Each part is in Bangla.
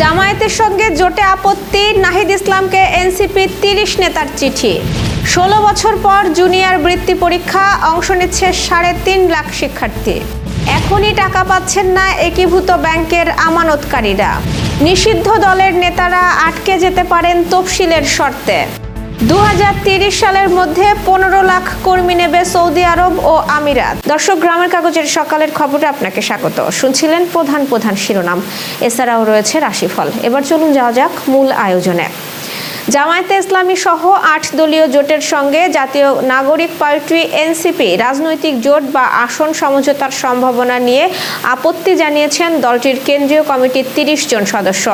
জামায়াতের সঙ্গে জোটে আপত্তি, নাহিদ ইসলামকে এনসিপি তিরিশ নেতার চিঠি। ষোলো বছর পর জুনিয়র বৃত্তি পরীক্ষা, অংশ নিচ্ছে সাড়ে তিন লাখ শিক্ষার্থী। এখনই টাকা পাচ্ছেন না একীভূত ব্যাংকের আমানতকারীরা। নিষিদ্ধ দলের নেতারা আটকে যেতে পারেন তফসিলের শর্তে। দু সালের মধ্যে পনেরো লাখ কর্মী নেবে সৌদি আরব ও আমিরাত। দর্শক, গ্রামের কাগজের সকালের খবরে আপনাকে স্বাগত। শুনছিলেন প্রধান প্রধান শিরোনাম। এছাড়াও রয়েছে রাশিফল। এবার চলুন যাওয়া যাক মূল আয়োজনে। জামায়াতে ইসলামী সহ আট দলীয় জোটের সঙ্গে জাতীয় নাগরিক পার্টি এনসিপি রাজনৈতিক জোট বা আসন সমঝোতার সম্ভাবনা নিয়ে আপত্তি জানিয়েছেন দলটির কেন্দ্রীয় কমিটির তিরিশ জন সদস্য।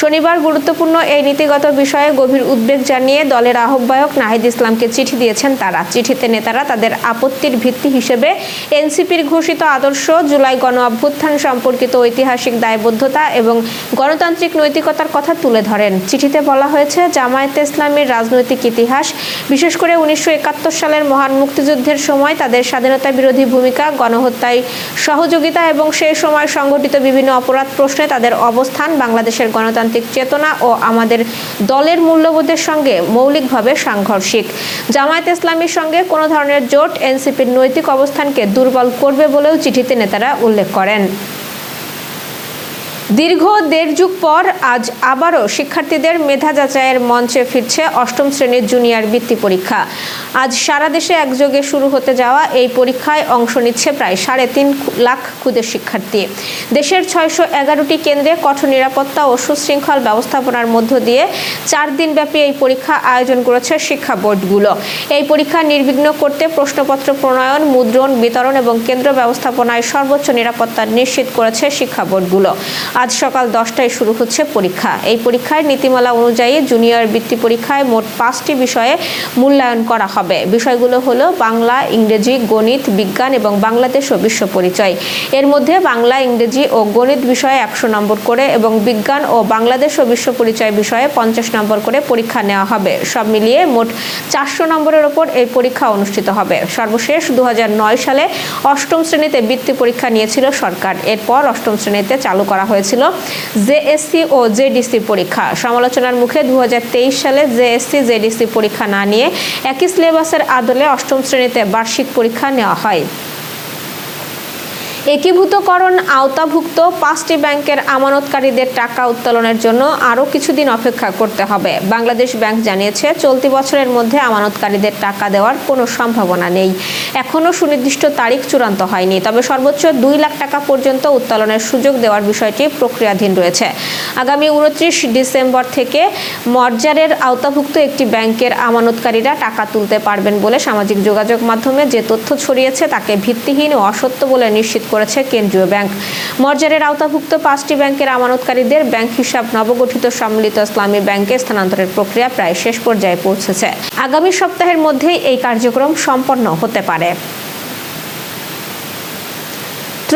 শনিবার গুরুত্বপূর্ণ এই নীতিগত বিষয়ে গভীর উদ্বেগ জানিয়ে দলের আহ্বায়ক নাহিদ ইসলামকে চিঠি দিয়েছেন তারা। চিঠিতে নেতারা তাদের আপত্তির ভিত্তি হিসেবে এনসিপির ঘোষিত আদর্শ, জুলাই গণ অভ্যুত্থান সম্পর্কিত ঐতিহাসিক দায়বদ্ধতা এবং গণতান্ত্রিক নৈতিকতার কথা তুলে ধরেন। চিঠিতে বলা হয়েছে জামায়াতে ইসলামের রাজনৈতিক ইতিহাস। বিশেষ করে উনিশশো একাত্তর সালের মহান মুক্তিযুদ্ধের সময় তাদের স্বাধীনতা বিরোধী ভূমিকা, গণহত্যায় সহযোগিতা এবং সেই সময় সংঘটিত বিভিন্ন অপরাধ প্রশ্নে তাদের অবস্থান, বাংলাদেশের গণতান্ত্রিক চেতনা ও আমাদের দলের মূল্যবোধের সঙ্গে মৌলিকভাবে সাংঘর্ষিক। জামায়াত ইসলামীর সঙ্গে কোনো ধরনের জোট এনসিপির নৈতিক অবস্থানকে দুর্বল করবে বলেও চিঠিতে নেতারা উল্লেখ করেন। দীর্ঘ দেড় যুগ পর আজ আবারও শিক্ষার্থীদের মেধা যাচাইয়ের মঞ্চে ফিরছে অষ্টম শ্রেণির জুনিয়র বৃত্তি পরীক্ষা। আজ সারা দেশে একযোগে শুরু হতে যাওয়া এই পরীক্ষায় অংশ নিচ্ছে প্রায় সাড়ে তিন লাখ ক্ষুদে শিক্ষার্থী। দেশের ছয়শো এগারোটি কেন্দ্রে কঠোর নিরাপত্তা ও সুশৃঙ্খল ব্যবস্থাপনার মধ্য দিয়ে চার দিনব্যাপী এই পরীক্ষা আয়োজন করেছে শিক্ষা বোর্ডগুলো। এই পরীক্ষা নির্বিঘ্ন করতে প্রশ্নপত্র প্রণয়ন, মুদ্রণ, বিতরণ এবং কেন্দ্র ব্যবস্থাপনায় সর্বোচ্চ নিরাপত্তা নিশ্চিত করেছে শিক্ষা বোর্ডগুলো। আজ সকাল দশটায় শুরু হচ্ছে পরীক্ষা। এই পরীক্ষায় নীতিমালা অনুযায়ী জুনিয়র বৃত্তি পরীক্ষায় মোট পাঁচটি বিষয়ে মূল্যায়ন করা হবে। বিষয়গুলো হলো বাংলা, ইংরেজি, গণিত, বিজ্ঞান এবং বাংলাদেশ ও বিশ্ব পরিচয়। এর মধ্যে বাংলা, ইংরেজি ও গণিত বিষয়ে একশো নম্বর করে এবং বিজ্ঞান ও বাংলাদেশ ও বিশ্ব পরিচয় বিষয়ে পঞ্চাশ নম্বর করে পরীক্ষা নেওয়া হবে। সব মিলিয়ে মোট চারশো নম্বরের ওপর এই পরীক্ষা অনুষ্ঠিত হবে। সর্বশেষ দু হাজার নয় সালে অষ্টম শ্রেণীতে বৃত্তি পরীক্ষা নিয়েছিল সরকার। এরপর অষ্টম শ্রেণীতে চালু করা হয়েছিল জেএসসি ও জেডিসি পরীক্ষা। সমালোচনার মুখে দু হাজার তেইশ সালে জেএসসি, জেডিসি পরীক্ষা না নিয়ে একই সিলেবাসের আদলে অষ্টম শ্রেণীতে বার্ষিক পরীক্ষা নেওয়া হয়। একীভূতকরণ আওতাভুক্ত পাঁচটি ব্যাংকের আমানতকারীদের টাকা উত্তোলনের জন্য আরও কিছুদিন অপেক্ষা করতে হবে। বাংলাদেশ ব্যাংক জানিয়েছে, চলতি বছরের মধ্যে আমানতকারীদের টাকা দেওয়ার কোনো সম্ভাবনা নেই। এখনও সুনির্দিষ্ট তারিখ চূড়ান্ত হয়নি। তবে সর্বোচ্চ দুই লাখ টাকা পর্যন্ত উত্তোলনের সুযোগ দেওয়ার বিষয়টি প্রক্রিয়াধীন রয়েছে। আগামী উনত্রিশ ডিসেম্বর থেকে মর্জারের আওতাভুক্ত একটি ব্যাংকের আমানতকারীরা টাকা তুলতে পারবেন বলে সামাজিক যোগাযোগ মাধ্যমে যে তথ্য ছড়িয়েছে তাকে ভিত্তিহীন ও অসত্য বলে নিশ্চিত করেছে কেন্দ্রীয় ব্যাংক। মর্জারের আওতাভুক্ত পাঁচটি ব্যাংকের আমানতকারীদের ব্যাংক হিসাব নবগঠিত সম্মিলিত ইসলামী ব্যাংকে স্থানান্তরের প্রক্রিয়া প্রায় শেষ পর্যায়ে পৌঁছেছে। আগামী সপ্তাহের মধ্যেই এই কার্যক্রম সম্পন্ন হতে পারে।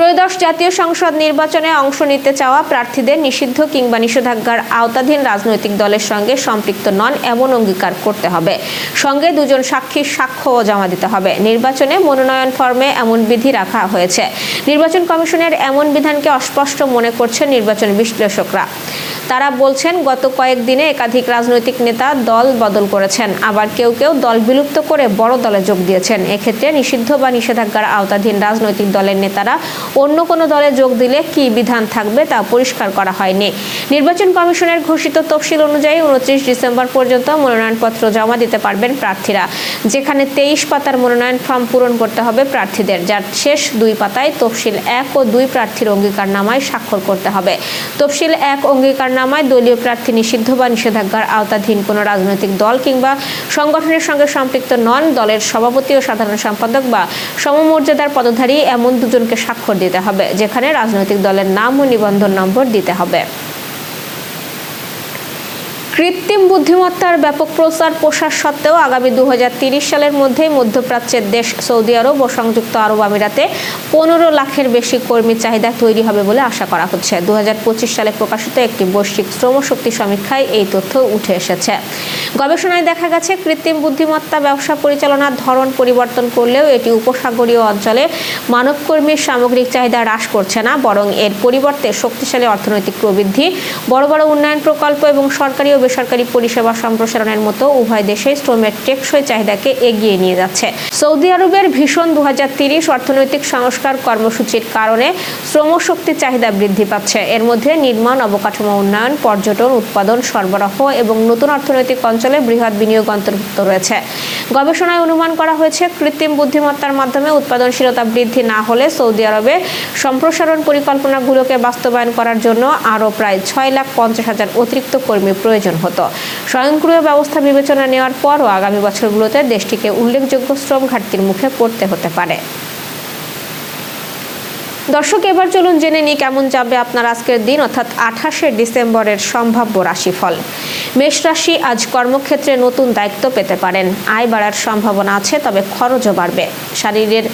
ত্রয়োদশ জাতীয় সংসদ নির্বাচনে অংশ নিতে চাওয়া প্রার্থীদের নিষিদ্ধ কিংবা নিষেধাজ্ঞার আওতাধীন রাজনৈতিক দলের সঙ্গে সম্পৃক্ত নন এমন অঙ্গীকার করতে হবে। সঙ্গে দুজন সাক্ষীর সাক্ষ্যও জমা দিতে হবে। নির্বাচনে মনোনয়ন ফর্মে এমন বিধি রাখা হয়েছে। নির্বাচন কমিশনের এমন বিধানকে অস্পষ্ট মনে করছে নির্বাচন বিশ্লেষকরা। তারা বলছেন, গত কয়েকদিনে একাধিক রাজনৈতিক নেতা দল বদল করেছেন। আবার কেউ কেউ দল বিলুপ্ত করে বড় দলে যোগ দিয়েছেন। এক্ষেত্রে নিষিদ্ধ বা নিষেধাজ্ঞার আওতাধীন রাজনৈতিক দলের নেতারা অন্য কোনো দলে যোগ দিলে কি বিধান থাকবে তা পরিষ্কার করা হয়নি। নির্বাচন কমিশনের ঘোষিত তফসিল অনুযায়ী উনত্রিশ ডিসেম্বর পর্যন্ত মনোনয়নপত্র জমা দিতে পারবেন প্রার্থীরা। যেখানে তেইশ পাতার মনোনয়ন ফর্ম পূরণ করতে হবে প্রার্থীদের, যার শেষ দুই পাতায় তফসিল এক ও দুই প্রার্থীর অঙ্গীকারনামায় স্বাক্ষর করতে হবে। তফসিল এক অঙ্গীকারনামায় দলীয় প্রার্থী নিষিদ্ধ বা নিষেধাজ্ঞার আওতাধীন কোনো রাজনৈতিক দল কিংবা সংগঠনের সঙ্গে সম্পৃক্ত নন, দলের সভাপতি ও সাধারণ সম্পাদক বা সমমর্যাদার পদধারী এমন দুজনকে স্বাক্ষর দিতে হবে, যেখানে রাজনৈতিক দলের নাম ও নিবন্ধন নম্বর দিতে হবে। কৃত্রিম বুদ্ধিমত্তার ব্যাপক প্রচার প্রসার সত্ত্বেও আগামী দু সালের মধ্যেই মধ্যপ্রাচ্যের দেশ সৌদি আরব ও সংযুক্ত আরব আমিরাতে পনেরো লাখের বেশি কর্মী চাহিদা তৈরি হবে বলে আশা করা হচ্ছে। দুহাজার পঁচিশ সালে প্রকাশিত একটি বৈশ্বিক শ্রমশক্তি সমীক্ষায় এই তথ্য উঠে এসেছে। গবেষণায় দেখা গেছে, কৃত্রিম বুদ্ধিমত্তা ব্যবসা পরিচালনার ধরন পরিবর্তন করলেও এটি উপসাগরীয় অঞ্চলে মানবকর্মীর সামগ্রিক চাহিদা হ্রাস করছে না, বরং এর পরিবর্তে শক্তিশালী অর্থনৈতিক প্রবৃদ্ধি, বড় বড় উন্নয়ন প্রকল্প এবং সরকারি ও বেসরকারি পরিষেবা সম্প্রসারণের মতো উভয় দেশে শ্রমের টেকসই চাহিদাকে এগিয়ে নিয়ে যাচ্ছে। সৌদি আরবের ভীষণ দু অর্থনৈতিক সংস্কার কর্মসূচির কারণে শ্রমশক্তি চাহিদা বৃদ্ধি পাচ্ছে। এর মধ্যে নির্মাণ, অবকাঠামো উন্নয়ন, পর্যটন, উৎপাদন, সরবরাহ এবং নতুন অর্থনৈতিক অঞ্চলে বৃহৎ বিনিয়োগ অন্তর্ভুক্ত রয়েছে। গবেষণায় অনুমান করা হয়েছে, কৃত্রিম বুদ্ধিমত্তার মাধ্যমে উৎপাদনশীলতা বৃদ্ধি না হলে সৌদি আরবে সম্প্রসারণ পরিকল্পনাগুলোকে বাস্তবায়ন করার জন্য আরও প্রায় ছয় লাখ পঞ্চাশ হাজার অতিরিক্ত কর্মী প্রয়োজন হতো। স্বয়ংক্রিয় ব্যবস্থা বিবেচনা নেওয়ার পরও আগামী বছরগুলোতে দেশটিকে উল্লেখযোগ্য শ্রম ঘাটতির মুখে পড়তে হতে পারে। দর্শক, এবার চলুন জেনে নিই কেমন যাবে আপনার আজকের দিন, অর্থাৎ আঠাশে ডিসেম্বরের সম্ভাব্য রাশিফল। মেষ রাশি আজ কর্মক্ষেত্রে নতুন দায়িত্ব পেতে পারেন। আয় বাড়ার সম্ভাবনা আছে, তবে খরচও বাড়বে। শারীরের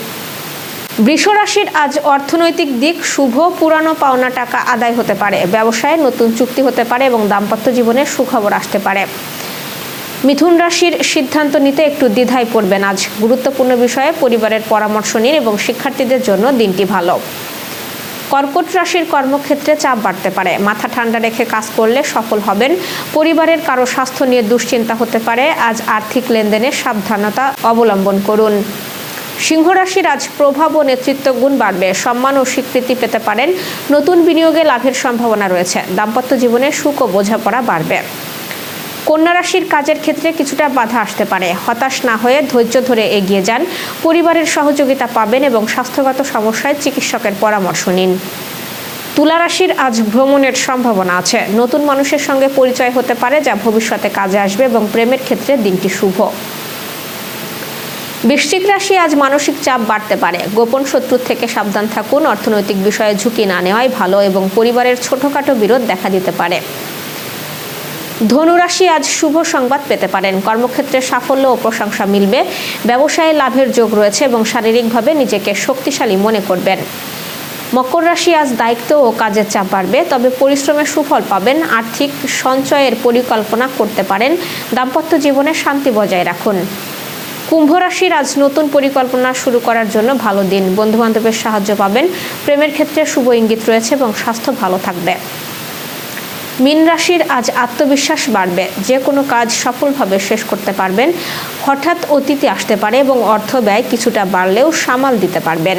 বৃষ রাশির আজ অর্থনৈতিক দিক শুভ, পুরানো পাওনা টাকা আদায় হতে পারে। ব্যবসায় নতুন চুক্তি হতে পারে এবং দাম্পত্য জীবনে সুখবর আসতে পারে। মিথুন রাশির সিদ্ধান্ত নিতে একটু দ্বিধায় পড়বেন আজ। গুরুত্বপূর্ণ বিষয়ে পরিবারের পরামর্শ নিন এবং শিক্ষার্থীদের জন্য দিনটি ভালো। কর্কট রাশির কর্মক্ষেত্রে চাপ বাড়তে পারে। মাথা ঠান্ডা রেখে কাজ করলে সফল হবেন। পরিবারের কারও স্বাস্থ্য নিয়ে দুশ্চিন্তা হতে পারে। আজ আর্থিক লেনদেনে সাবধানতা অবলম্বন করুন। সিংহ রাশির আজ প্রভাব ও নেতৃত্ব গুণ বাড়বে। সম্মান ও স্বীকৃতি পেতে পারেন। নতুন বিনিয়োগে লাভের সম্ভাবনা রয়েছে। দাম্পত্য জীবনে সুখ ও বোঝাপড়া বাড়বে। কন্যা রাশির কাজের ক্ষেত্রে কিছুটা বাধা আসতে পারে। হতাশ না হয়ে ধৈর্য ধরে এগিয়ে যান। পরিবারের সহযোগিতা পাবেন এবং স্বাস্থ্যগত সমস্যায় চিকিৎসকের পরামর্শ নিন। তুলা রাশির আজ ভ্রমণের সম্ভাবনা আছে। নতুন মানুষের সঙ্গে পরিচয় হতে পারে, যা ভবিষ্যতে কাজে আসবে এবং প্রেমের ক্ষেত্রে দিনটি শুভ। বৃশ্চিক রাশি আজ মানসিক চাপ বাড়তে পারে। গোপন শত্রুর থেকে সাবধান থাকুন। অর্থনৈতিক বিষয়ে ঝুঁকি না নেওয়াই ভালো এবং পরিবারের ছোটখাটো বিরোধ দেখা দিতে পারে। ধনুরাশি আজ শুভ সংবাদ পেতে পারেন। কর্মক্ষেত্রে সাফল্য ও প্রশংসা মিলবে। ব্যবসায়ে লাভের যোগ রয়েছে এবং শারীরিকভাবে নিজেকে শক্তিশালী মনে করবেন। মকর রাশি আজ দায়িত্ব ও কাজের চাপ বাড়বে, তবে পরিশ্রমের সুফল পাবেন। আর্থিক সঞ্চয়ের পরিকল্পনা করতে পারেন। দাম্পত্য জীবনে শান্তি বজায় রাখুন। কুম্ভ রাশির আজ নতুন পরিকল্পনা শুরু করার জন্য ভালো দিন। বন্ধু বান্ধবের সাহায্য পাবেন। প্রেমের ক্ষেত্রে শুভ ইঙ্গিত রয়েছে এবং স্বাস্থ্য ভালো থাকবে। মীন রাশির আজ আত্মবিশ্বাস বাড়বে। যে কোনো কাজ সফলভাবে শেষ করতে পারবেন। হঠাৎ অতিথি আসতে পারে এবং অর্থ ব্যয় কিছুটা বাড়লেও সামাল দিতে পারবেন।